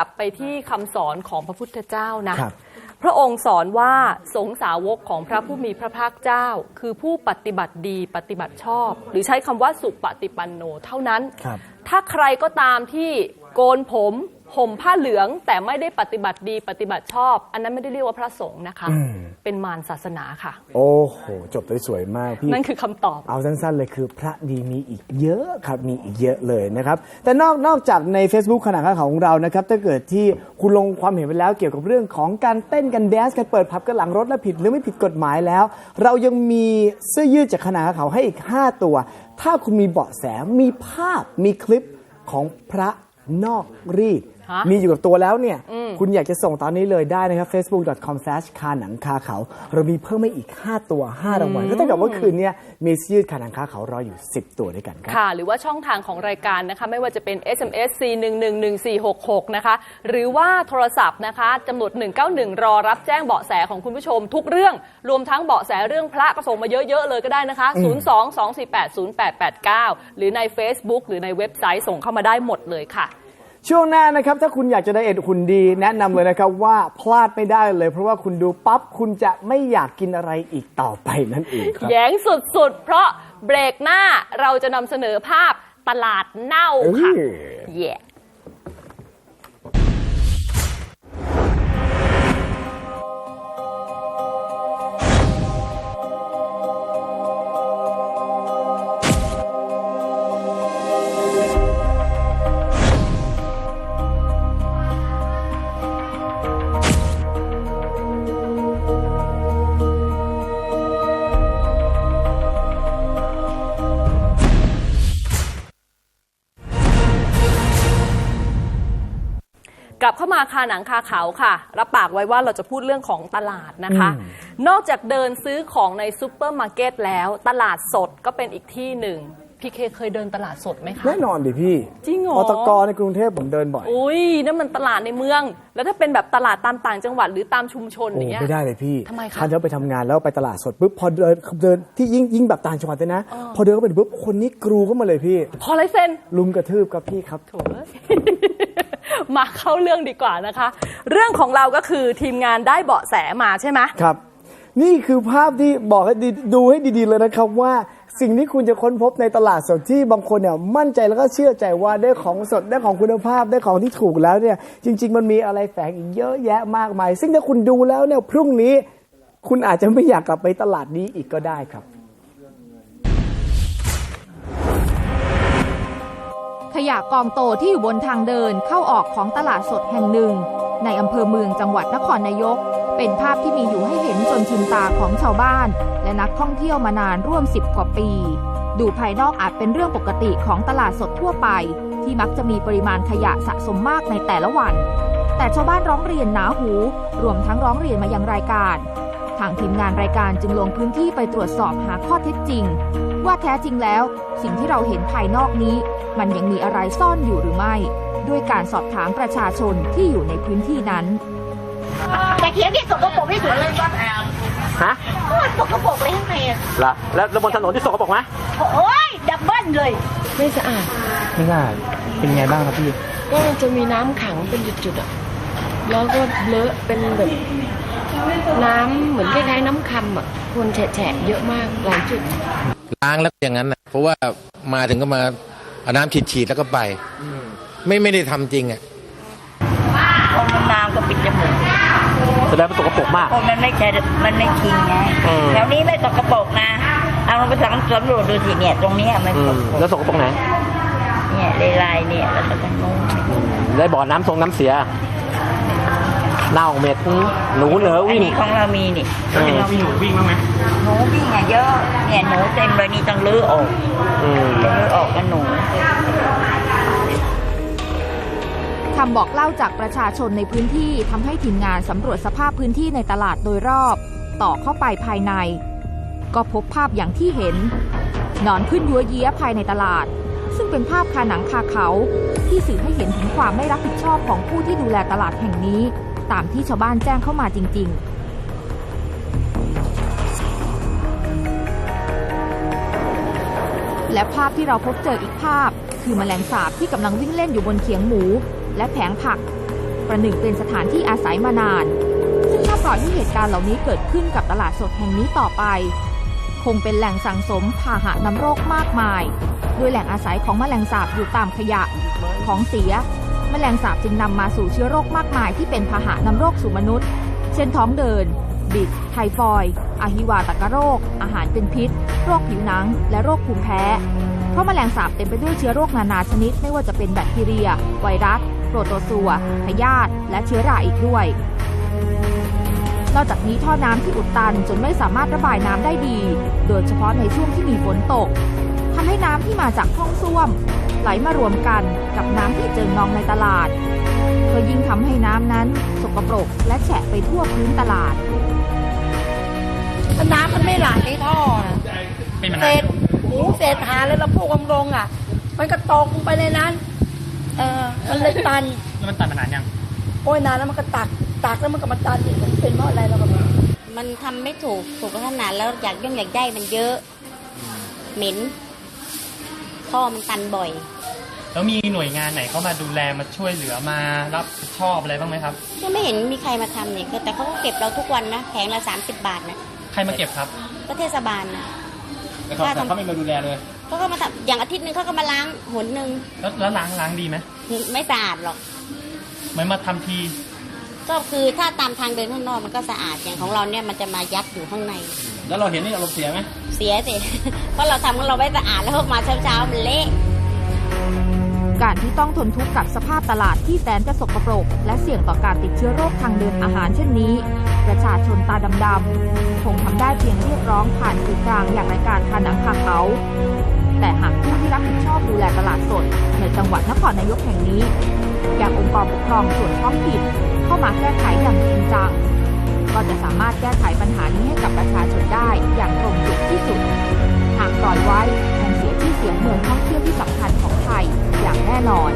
กลับไปที่คำสอนของพระพุทธเจ้านะพระองค์สอนว่าสงฆ์สาวกของพระผู้มีพระภาคเจ้า คือผู้ปฏิบัติดีปฏิบัติชอบ หรือใช้คำว่าสุปฏิปันโนเท่านั้น ครับ ถ้าใครก็ตามที่โกนผม ห่มผ้าเหลืองแต่ไม่ได้ปฏิบัติดีปฏิบัติชอบ อันนั้นไม่ได้เรียกว่าพระสงฆ์นะคะอืมเป็นมารศาสนาค่ะ โอ้โห จบได้สวยมากพี่ นั่นคือคำตอบ เอาสั้นๆเลยคือพระดีมีอีกเยอะครับมีอีกเยอะเลยนะครับ แต่นอกนอกจากใน Facebook ขนาดข่าวของเรานะครับ ถ้าเกิดที่คุณลงความเห็นไปแล้วเกี่ยวกับเรื่องของการเต้นกันแดนซ์กันเปิดพับกันหลังรถและผิดหรือไม่ผิดกฎหมายแล้ว เรายังมีเสื้อยืดจากขนาดข่าวให้อีก 5 ตัว ถ้าคุณมีเบาะแสมีภาพมีคลิปของพระนอกรีดฮะ มีอยู่กับตัวแล้วเนี่ย คุณอยากจะส่งตอนนี้เลยได้นะครับ facebook.com s l a s h คาหนังคาเขา เรามีเพิ่มให้อีก 5 ตัว 5รางวัลก็เท่ากับว่าคืนเนี้ยมีเสื้อยืดคาหนังคาเขารออยู่ 10 ตัวด้วยกันครับค่ะ หรือว่าช่องทางของรายการนะคะ ไม่ว่าจะเป็น SMS 4111466นะคะ หรือว่าโทรศัพท์นะคะจำนวน191 รอรับแจ้งเบาะแสของคุณผู้ชม ทุกเรื่อง รวมทั้งเบาะแสเรื่องพระก็ส่งมาเยอะๆเลยก็ได้นะคะ 022480889 หรือใน Facebook หรือในเว็บไซต์ส่งเข้ามาได้หมดเลยค่ะ ช่วงหน้านะครับ ถ้าคุณอยากจะไดเอทหุ่นดีแนะนำเลยนะครับว่าพลาดไม่ได้เลย เพราะว่าคุณดูปั๊บคุณจะไม่อยากกินอะไรอีกต่อไปนั่นเองครับ แย้งสุดๆ เพราะเบรกหน้าเราจะนำเสนอภาพตลาดเน่าค่ะเออเย่ กลับเข้ามาคาหนังคาเขาค่ะ รับปากไว้ว่าเราจะพูดเรื่องของตลาดนะคะ นอกจากเดินซื้อของในซูเปอร์มาร์เก็ตแล้ว ตลาดสดก็เป็นอีกที่หนึ่งพี่เคเคยเดินตลาดสดไหมคะ แน่นอนดิพี่จริงเหรออตกในกรุงเทพผมเดินบ่อย อุ้ยนั่นมันตลาดในเมือง แล้วถ้าเป็นแบบตลาดตามต่างจังหวัดหรือตามชุมชนอโอ้ย่างเงี้ย ไม่ได้เลยพี่ทำไมคะทันเดียวไปทำงานแล้วไปตลาดสดปุ๊บพอเดินเดินที่ยิ่งยิ่งแบบต่างจังหวัดเลยนะ พอเดินเข้าไปปุ๊บคนนี้กรูเข้ามาเลยพี่ พอไรเซ็นลุมกระทืบครับพี่ครับ โถเอ้ย มาเข้าเรื่องดีกว่านะคะ เรื่องของเราก็คือทีมงานได้เบาะแสมาใช่ไหมครับ นี่คือภาพที่บอกให้ดีดูให้ดีๆเลยนะครับว่าสิ่งที่คุณจะค้นพบในตลาดสดที่บางคนเนี่ยมั่นใจแล้วก็เชื่อใจว่าได้ของสดได้ของคุณภาพได้ของที่ถูกแล้วเนี่ยจริง ๆ มันมีอะไรแฝงอีกเยอะแยะมากมาย ซึ่งถ้าคุณดูแล้วเนี่ยพรุ่งนี้ คุณอาจจะไม่อยากกลับไปตลาดนี้อีกก็ได้ครับ ยะกองโตที่อยู่บนทางเดินเข้าออกของตลาดสดแห่งหนึ่ง ในอำเภอเมืองจังหวัดนครนายก เป็นภาพที่มีอยู่ให้เห็นจนชินตาของชาวบ้าน และนักท่องเที่ยวมานานร่วม 10 กว่าปี ดูภายนอกอาจเป็นเรื่องปกติของตลาดสดทั่วไป ที่มักจะมีปริมาณขยะสะสมมากในแต่ละวัน แต่ชาวบ้านร้องเรียนหนาหู รวมทั้งร้องเรียนมายังรายการ ทางทีมงานรายการจึงลงพื้นที่ไปตรวจสอบหาข้อเท็จจริง ว่าแท้จริงแล้ว สิ่งที่เราเห็นภายนอกนี้ มันยังมีอะไรซ่อนอยู่หรือไม่ ด้วยการสอบถามประชาชนที่อยู่ในพื้นที่นั้นแต่เขียวที่สกปรกที่สุดเลยฮะโคตรสกปรกเลยข้างในอะเหรอแล้วแล้วบนถนนที่สกปรกไหมโอ้ยดับเบิ้ลเลย ไม่สะอาดไม่ง่ายเป็นไงบ้างครับพี่ก็มันจะมีน้ำขังเป็นจุดๆอะแล้วก็เลอะเป็นแบบ น้ำเหมือนคล้ายๆน้ำคำอะคนแฉะๆเยอะมากหลายจุด ล้างแล้วอย่างนั้นนะเพราะว่ามาถึงก็มาเอาน้ำฉีดฉีดๆแล้วก็ไปไม่ไม่ได้ทำจริงอะคนมันน้ำก็ปิดจมูกแสดงว่าสกปรกมากคนมันไม่ใช่มันไม่ชิงไงอืมแถวนี้ไม่สกปรกนะเอาลองไปสำสำรวจดูสิเนี่ยตรงเนี้ยมันอืสมกปรแล้วกสกปรกไหนเนี่ยลายๆเนี่ยแล้วก็ตรงนู้นได้บ่อน้ำทรงน้ำเสีย เน่าเหม็ดหนูเหนออันวิ่ง นี้ของเรามีนี่เออของเรามีหนูวิ่งบ้างไหมหนูวิ่งอะเยอะเนี่ยหนูเต็มเลยนี่ต้องลื้อออกอืมต้องลื้อออกกันหนู คำบอกเล่าจากประชาชนในพื้นที่ทำให้ทีมงานสำรวจสภาพพื้นที่ในตลาดโดยรอบ ต่อเข้าไปภายใน ก็พบภาพอย่างที่เห็นนอนขึ้นยัวเยี้ยภายในตลาด ซึ่งเป็นภาพคาหนังคาเขา ที่สื่อให้เห็นถึงความไม่รับผิดชอบของผู้ที่ดูแลตลาดแห่งนี้ ตามที่ชาวบ้านแจ้งเข้ามาจริง ๆและภาพที่เราพบเจออีกภาพ คือแมลงสาบที่กำลังวิ่งเล่นอยู่บนเขียงหมู และแผงผัก ประหนึ่งเป็นสถานที่อาศัยมานาน ซึ่งถ้าปล่อยให้เหตุการณ์เหล่านี้เกิดขึ้นกับตลาดสดแห่งนี้ต่อไป คงเป็นแหล่งสังสมพาหะนำโรคมากมาย ด้วยแหล่งอาศัยของแมลงสาบอยู่ตามขยะ ของเสีย แมลงสาบจึงนำมาสู่เชื้อโรคมากมายที่เป็นพาหะนำโรคสู่มนุษย์ เช่นท้องเดิน บิด ไทฟอยด์อาหิวาตกโรค อาหารเป็นพิษ โรคผิวหนัง และโรคภูมิแพ้ เพราะแมลงสาบเต็มไปด้วยเชื้อโรคนานาชนิด ไม่ว่าจะเป็นแบคทีเรีย ไวรัส โปรโตซัว พยาธิและเชื้อราอีกด้วย นอกจากนี้ท่อน้ำที่อุดตันจนไม่สามารถระบายน้ำได้ดี โดยเฉพาะในช่วงที่มีฝนตกทำให้น้ำที่มาจากห้องส้วม ไหลมารวมกันกับน้ำที่เจิ่งนองในตลาดก็ยิ่งทำให้น้ำนั้นสกปรกและแฉะไปทั่วพื้นตลาดน้ำมันไม่ไหลในท่อนะเศษหมูเศษหาแล้วเราพวกมันลงอะ มันก็ตกลงไปในนั้น เออมันเลยตันแล้วมันตัดมานานยังโอ้ยนานแล้วมันก็ตักตักแล้วมันก็มาตันอีกมันเป็นเพราะอะไรเราก็ไม่รู้มันทำไม่ถูกถูกขนาดแล้วอยากย่องอยากได้มันเยอะ เหม็น ท่อมันตันบ่อย แล้วมีหน่วยงานไหนเข้ามาดูแลมาช่วยเหลือมารับผิดชอบอะไรบ้างไหมครับยังไม่เห็นมีใครมาทำเนี่ยแต่เขาก็เก็บเราทุกวันนะแผงละ 30 บาทนะใครมาเก็บครับ ก็เทศบาลนะแต่เขาแต่เขาไม่มาดูแลเลยเขาก็มาทำอย่างอาทิตย์หนึ่งเขาก็มาล้างหนหนึ่งแล้วแล้วล้างล้างดีไหมไม่สะอาดหรอก เหมือนมาทำที ก็คือถ้าตามทางเดินข้างนอกมันก็สะอาดอย่างของเราเนี่ยมันจะมายัดอยู่ข้างใน แล้วเราเห็นนี่อารมณ์เสียไหมเสียสิ เพราะเราทำของเราไม่สะอาดแล้วพอมาเช้าๆมันเละการที่ต้องทนทุกข์กับสภาพตลาดที่แสนจะสกปรก และเสี่ยงต่อการติดเชื้อโรคทางเดินอาหารเช่นนี้ ประชาชนตาดำๆคงทำได้เพียงเรียกร้องผ่านสื่อกลางอย่างรายการทาหนังคาเขาแต่หากผู้ที่รับผิดชอบดูแลตลาดสด ในจังหวัดนครนายกแห่งนี้ อย่างองค์กรปกครองส่วนท้องถิ่น เข้ามาแก้ไขอย่างจริงจัง ก็จะสามารถแก้ไขปัญหานี้ให้กับประชาชนได้อย่างตรงจุดที่สุด หากปล่อยไว้คงเสียชื่อเสียงเมืองท่องเที่ยวที่สำคัญของไทยอย่างแน่นอน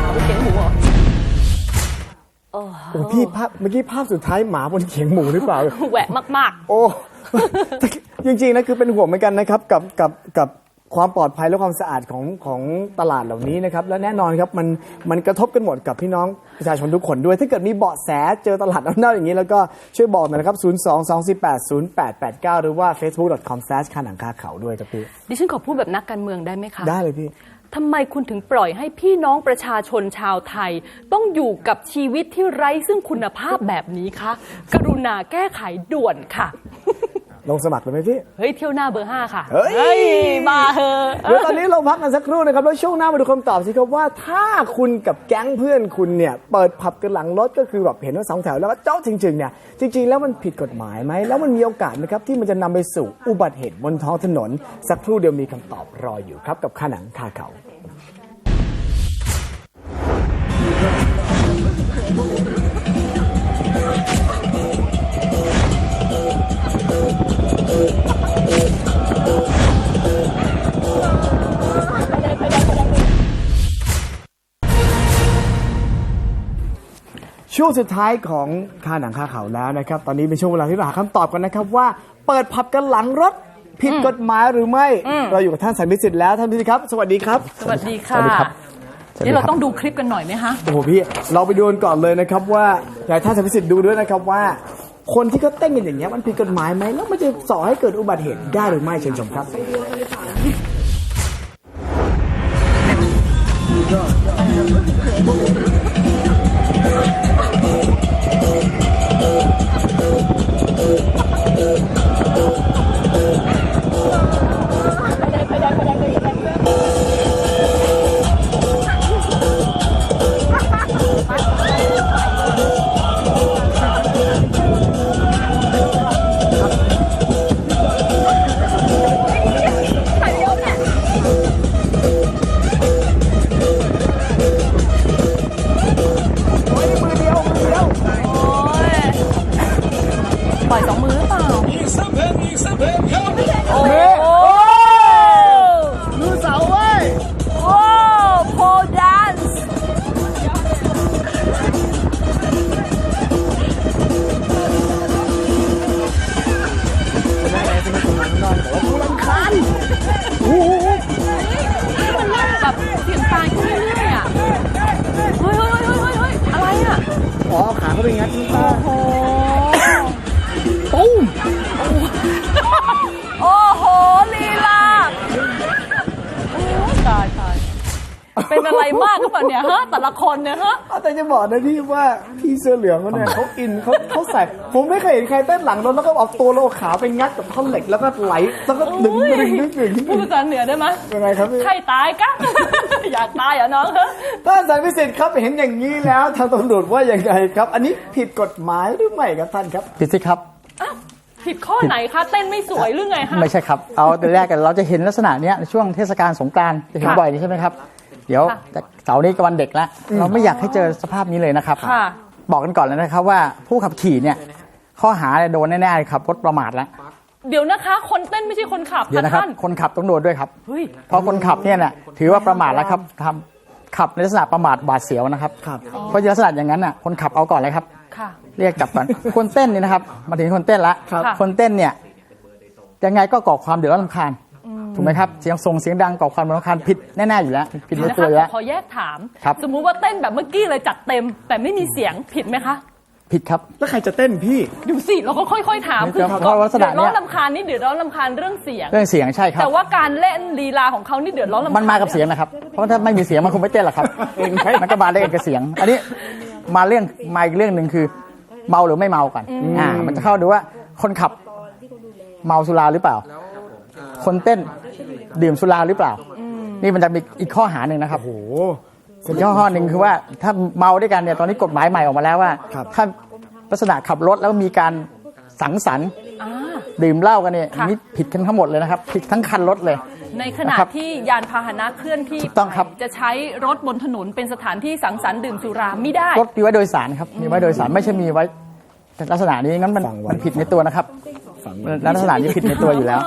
เอาไปเขียงหมูเหรอโอ้โอ้พี่ภาพเมื่อกี้ภาพสุดท้ายหมาบนเขียงหมูหรือเปล่าแหวะมากโอ้จริงๆนะคือเป็นห่วงเหมือนกันนะครับกับกับกับ ความปลอดภัยและความสะอาดของของตลาดเหล่านี้นะครับและแน่นอนครับมันมันกระทบกันหมดกับพี่น้องประชาชนทุกคนด้วย ถ้าเกิดมีเบาะแสเจอตลาดน้ำเน่าอย่างนี้ แล้วก็ช่วยบอกหน่อยนะครับ 0 2 2 4 8 0 8 8 9 หรือว่า facebook.com slash คาหนังคาเขาด้วยครับพี่ๆดิฉันขอพูดแบบนักการเมืองได้ไหมคะได้เลยพี่ทำไมคุณถึงปล่อยให้พี่น้องประชาชนชาวไทย ต้องอยู่กับชีวิตที่ไร้ซึ่งคุณภาพแบบนี้คะกรุณาแก้ไขด่วนค่ะ ลงสมัครเลยไหมพี่ เฮ้ยเที่ยวหน้าเบอร์5ค่ะ เฮ้ยมาเถอะเดี๋ยวตอนนี้เราพักกันสักครู่นะครับ แล้วช่วงหน้ามาดูคำตอบสิครับว่าถ้าคุณกับแก๊งเพื่อนคุณเนี่ย เปิดผับกันหลังรถก็คือแบบเห็นว่าสองแถวแล้วก็เจ้าจริงๆเนี่ยจริง ๆ แล้วมันผิดกฎหมายไหมแล้วมันมีโอกาสนะครับที่มันจะนำไปสู่อุบัติเหตุบนท้องถนน สักครู่เดียวมีคำตอบรออยู่ครับกับข่าหนังคาเขา ช่วงสุดท้ายของค่าหนังค่าเขาแล้วนะครับ ตอนนี้เป็นช่วงเวลาที่เราหาคำตอบกันนะครับว่าเปิดผับกันหลังรถผิดกฎหมายหรือไม่ เราอยู่กับท่านสันนิสิทธิ์แล้วท่านพิสิทธิ์ครับ สวัสดีครับ สวัสดีค่ะสวัสดีครับนี่เราต้องดูคลิปกันหน่อยไหมคะโอ้โหพี่เราไปดูกันก่อนเลยนะครับว่าอยากให้ท่านสันนิสิทธิ์ดูด้วยนะครับว่า คนที่เขาเต้นกันอย่างเงี้ยมันผิดกฎหมายไหมแล้วมันจะส่อให้เกิดอุบัติเหตุได้หรือไม่เชิญชมครับน งัดน้ำตา เป็นอะไรมากหรือเปล่าเนี่ยฮะแต่ละคนเนี่ยฮะเอาแต่จะบอกนะพี่ว่าพี่เสื้อเหลืองเขาเนี่ยเขาอินเขาเขาใส่ผมไม่เคยเห็นใครเต้นหลังรถแล้วก็เอาตัวเราขาไปงัดกับท่อนเหล็กแล้วก็ไหลแล้วก็ดึงดึงดึงดึงดึงพูดภาษาเหนือได้ไหมยังไงครับพี่ใครตายกะอยากตายเหรอน้องฮะท่านสายพิเศษครับเห็นอย่างนี้แล้วทางตำรวจว่ายังไงครับ อันนี้ผิดกฎหมายหรือไม่ครับท่านครับผิดสิครับผิดข้อไหนคะเต้นไม่สวยหรือไงฮะไม่ใช่ครับ เอาแต่แรกกันเราจะเห็นลักษณะเนี้ยในช่วงเทศกาลสงกรานต์จะเห็นค่ะบ่อยนี่ใช่ไหมครับ เดี๋ยวค่ะเสาร์นี้ก็วันเด็กแล้วเราไม่อยากให้เจอสภาพนี้เลยนะครับ ค่ะ บอกกันก่อนเลยนะครับว่าผู้ขับขี่เนี่ยข้อหาเนี่ยโดนแน่ๆเลยครับรถประมาทแล้วเดี๋ยวนะคะ คนเต้นไม่ใช่คนขับเดี๋ยวค่ะนะครับท่านคนขับต้องโดนด้วยครับ เฮ้ย เพราะคนขับเนี่ยน่ะถือว่าประมาทแล้วครับทำขับในลักษณะประมาทบาดเสียวนะครับครับเพราะลักษณะอย่างนั้นน่ะคนขับเอาก่อนเลยครับ ค่ะ เรียกกลับก่อน คนเต้นนี่นะครับ มาถึงคนเต้นละครับคนเต้นเนี่ยยังไงก็ก่อความเดือดร้อนรำคาญ ถูกไหมครับเสียงส่งเสียงดังก่อความเดือดร้อนรำคาญผิดแน่ๆอยู่แล้วผิดในนะตัวคะอยู่แล้ว ขอแยกถาม ครับ สมมุติว่าเต้นแบบเมื่อกี้เลยจัดเต็ม แต่ไม่มีเสียงผิดไหมคะผิดครับ แล้วใครจะเต้นพี่ ดูสิเราก็ค่อยๆถามไม่คือเพราะลักษณะเดือดร้อนเนี่ยลำคาญนี่เดือดร้อนลำคาญเรื่องเสียง เรื่องเสียงใช่ครับ แต่ว่าการเล่นลีลาของเขานี่เดือดร้อนลำคาญมันมากับเสียงนะครับ เพราะถ้าไม่มีเสียงมันคงไม่เต้นหรอกครับเองไหมมันก็มาได้เองกับเสียง อันนี้มาเรื่องมาอีกเรื่องหนึ่งคือ เมาหรือไม่เมากัน อ่า มันจะเข้าดูว่าคนขับเมาสุราหรือเปล่า คนเต้นดื่มสุราหรือเปล่า นี่มันจะมีอีกข้อหาหนึ่งนะครับโอ้โหส่วนข้อข้อหนึ่งคือว่าถ้าเมาด้วยกันเนี่ยตอนนี้กฎหมายใหม่ออกมาแล้วว่าครับถ้าลักษณะขับรถแล้วมีการสังสรรค์อ่าดื่มเหล้ากันเนี่ยค่ะนี่ผิดกันทั้งหมดเลยนะครับ ผิดทั้งคันรถเลย ในขณะนะครับที่ยานพาหนะเคลื่อนที่ถูกต้องครับจะใช้รถบนถนนเป็นสถานที่สังสรรค์ดื่มสุราไม่ได้รถมีไว้โดยสารครับมีไว้โดยสารไม่ใช่มีไว้ลักษณะนี้งั้นมันฟังไว้มันผิดในตัวนะครับฟังไว้ลักษณะนี้ผิดในตัวอยู่แล้ว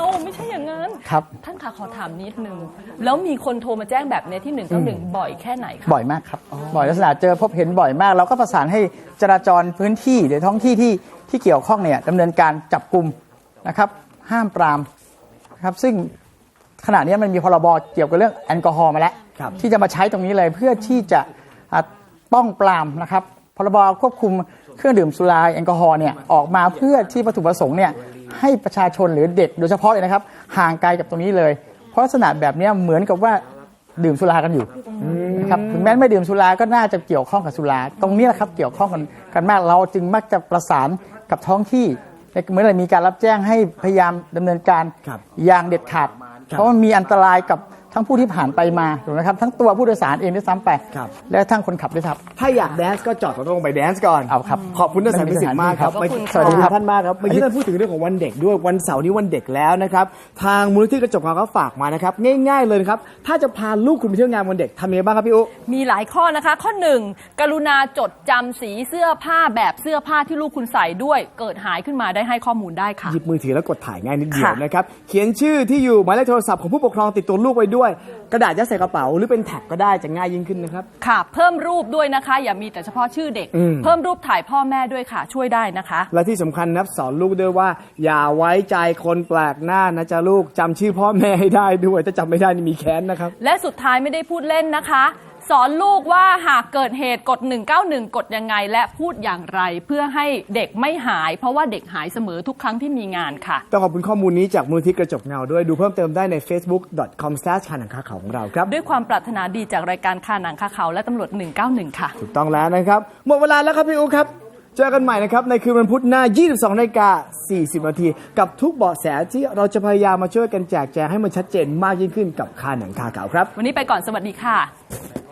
ครับท่านคะขอถามนิดนึง แล้วมีคนโทรมาแจ้งแบบเนี้ยที่หนึ่งเก้าหนึ่งบ่อยแค่ไหนคะบ่อยมากครับ บ่อยลักษณะเจอพบเห็นบ่อยมาก เราก็ประสานให้จราจรพื้นที่หรือท้องที่ที่ที่เกี่ยวข้องเนี่ยดำเนินการจับกลุ่มนะครับ ห้ามปรามนะครับซึ่งขณะนี้มันมีพรบเกี่ยวกับเรื่องแอลกอฮอล์มาแล้ว ครับ ที่จะมาใช้ตรงนี้เลยเพื่อที่จะอะป้องปรามนะครับ พรบควบคุมเครื่องดื่มสุราแอลกอฮอล์เนี่ยออกมาเพื่อที่วัตถุประสงค์เนี่ยให้ประชาชนหรือเด็กโดยเฉพาะเลยนะครับ ห่างไกลกับตรงนี้เลย เพราะลักษณะแบบเนี้ยเหมือนกับว่าดื่มสุรากันอยู่นะครับถึงแม้ไม่ดื่มสุราก็น่าจะเกี่ยวข้องกับสุราตรงนี้แหละครับเกี่ยวข้องกันกันมากเราจึงมักจะประสานกับท้องที่เมื่อไหรมีการรับแจ้งให้พยายามดำเนินการครับอย่างเด็ดขาดเพราะมันมีอันตรายกับ ทั้งผู้ที่ผ่านไปมาถูกไหมครับทั้งตัวผู้โดยสารเองด้วยซ้ำไปครับ และทั้งคนขับด้วยครับ ถ้าอยากแดนซ์ก็จอดรถลงไปแดนซ์ก่อนเอาครับขอบคุณท่านสายพิเศษมากครับขอบคุณสวัสดีครับท่านมากครับเมื่อกี้ท่านพูดถึงเรื่องของวันเด็กด้วยวันเสาร์นี้วันเด็กแล้วนะครับทางมูลนิธิกระจกเงาก็ฝากมานะครับง่าย ๆเลยนะครับถ้าจะพาลูกคุณไปเที่ยวงานวันเด็กทำยังไงบ้างครับพี่อุ๊มีหลายข้อนะคะ ข้อหนึ่งกรุณาจดจำสีเสื้อผ้าแบบเสื้อผ้าที่ลูกคุณใส่ด้วย เกิดหายขึ้นมาได้ให้ข้อมูลได้ค่ะ หยิบมือถือแล้วกดถ่ายง่ายนิดเดียวค่ะ นะครับ เขียนชื่อที่อยู่หมายเลขโทรศัพท์ของผู้ปกครองติดตัวลูกไว้ด้วยกระดาษยัดใส่กระเป๋าหรือเป็นแท็กก็ได้จะง่ายยิ่งขึ้นนะครับ ค่ะ เพิ่มรูปด้วยนะคะ อย่ามีแต่เฉพาะชื่อเด็ก อืม เพิ่มรูปถ่ายพ่อแม่ด้วยค่ะ ช่วยได้นะคะ และที่สำคัญนะครับสอนลูกด้วยว่า อย่าไว้ใจคนแปลกหน้านะจ๊ะลูกจำชื่อพ่อแม่ให้ได้ด้วย ถ้าจำไม่ได้นี่มีแค้นนะครับ และสุดท้ายไม่ได้พูดเล่นนะคะ สอนลูกว่าหากเกิดเหตุกด 191 กดยังไง และพูดอย่างไร เพื่อให้เด็กไม่หาย เพราะว่าเด็กหายเสมอทุกครั้งที่มีงานค่ะ ต้องขอบคุณข้อมูลนี้จากมูลที่กระจกเงาด้วย ดูเพิ่มเติมได้ใน facebook.com คาหนังคาเขาของเราครับ ด้วยความปรารถนาดีจากรายการคาหนังคาเขาและตำรวจ 191 ค่ะ ถูกต้องแล้วนะครับ หมดเวลาแล้วครับพี่อูครับเจอกันใหม่นะครับในคืนวันพุธหน้า 22นาฬิกา 40 นาที กับทุกเบาะแสที่เราจะพยายามมาช่วยกันแจกแจงให้มันชัดเจนมากยิ่งขึ้นกับคาหนังคาเขาครับ วันนี้ไปก่อนสวัสดีค่ะ